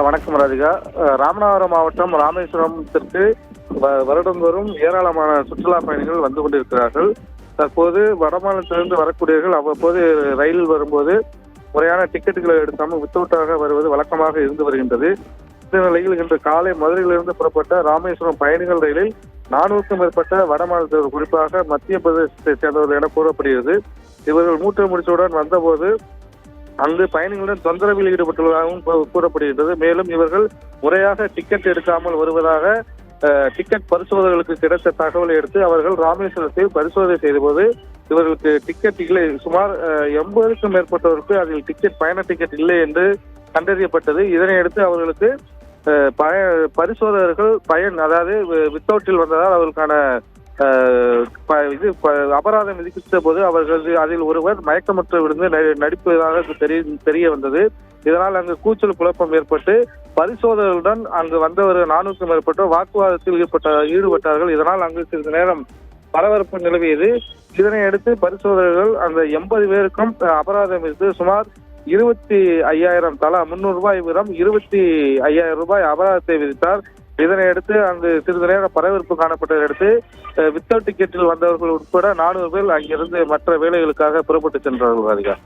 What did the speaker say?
வணக்கம் ராதிகா. ராமநாதபுரம் மாவட்டம் ராமேஸ்வரத்திற்கு வ- வருடந்தோறும் ஏராளமான சுற்றுலா பயணிகள் வந்து கொண்டிருக்கிறார்கள். தற்போது வடமாநிலத்திலிருந்து வரக்கூடியவர்கள் அவ்வப்போது ரயிலில் வரும்போது முறையான டிக்கெட்டுகளை எடுக்காமல் வித்தவுட்டாக வருவது வழக்கமாக இருந்து வருகின்றது. இந்த நிலையில் இன்று காலை மதுரையிலிருந்து புறப்பட்ட ராமேஸ்வரம் பயணிகள் ரயிலில் நானூறுக்கும் மேற்பட்ட வடமாநிலத்தவர் குறிப்பாக மத்திய பிரதேசத்தை சேர்ந்தவர்கள் என கூறப்படுகிறது. இவர்கள் மூட்டை முடிச்சவுடன் வந்தபோது அங்கு பயணிகளுடன் தொந்தரவில் ஈடுபட்டுள்ளதாகவும் கூறப்படுகின்றது. மேலும் இவர்கள் முறையாக டிக்கெட் எடுக்காமல் வருவதாக டிக்கெட் பரிசோதகர்களுக்கு கிடைத்த தகவலை எடுத்து அவர்கள் ராமேஸ்வரத்தில் பரிசோதனை செய்தபோது இவர்களுக்கு டிக்கெட் இல்லை. சுமார் எண்பதுக்கும் மேற்பட்டவருக்கு அதில் டிக்கெட் பயண டிக்கெட் இல்லை என்று கண்டறியப்பட்டது. இதனை அடுத்து அவர்களுக்கு பய பரிசோதகர்கள் பயன் அதாவது வித்தவுட்டில் வந்ததால் அவர்களுக்கான இது ப- அபராதம் விதித்த போது அவர்கள் அதில் ஒருவர் மயக்கமற்று விழுந்து நடிப்பதாக தெரிய தெரிய வந்தது. இதனால் அங்கு கூச்சல் குழப்பம் ஏற்பட்டு பரிசோதகர்களுடன் அங்கு வந்தவர் நானூறுக்கும் மேற்பட்டோர் வாக்குவாதத்தில் ஈடுபட்ட ஈடுபட்டார்கள். இதனால் அங்கு சிறிது நேரம் பரபரப்பு நிலவியது. இதனை அடுத்து பரிசோதகர்கள் அந்த எண்பது பேருக்கும் அபராதம் விதித்து சுமார் இருபத்தி ஐயாயிரம் தலா முன்னூறு ரூபாய் வீதம் இருபத்தி ஐயாயிரம் ரூபாய் அபராதத்தை விதித்தார். இதனை அடுத்து அங்கு சிறிது நேரம் பரபரப்பு காணப்பட்டதை அடுத்து வித்தவுட் டிக்கெட்டில் வந்தவர்கள் உட்பட நானூறு பேர் அங்கிருந்து மற்ற வேலைகளுக்காக புறப்பட்டு சென்றார்கள் ராதிகா.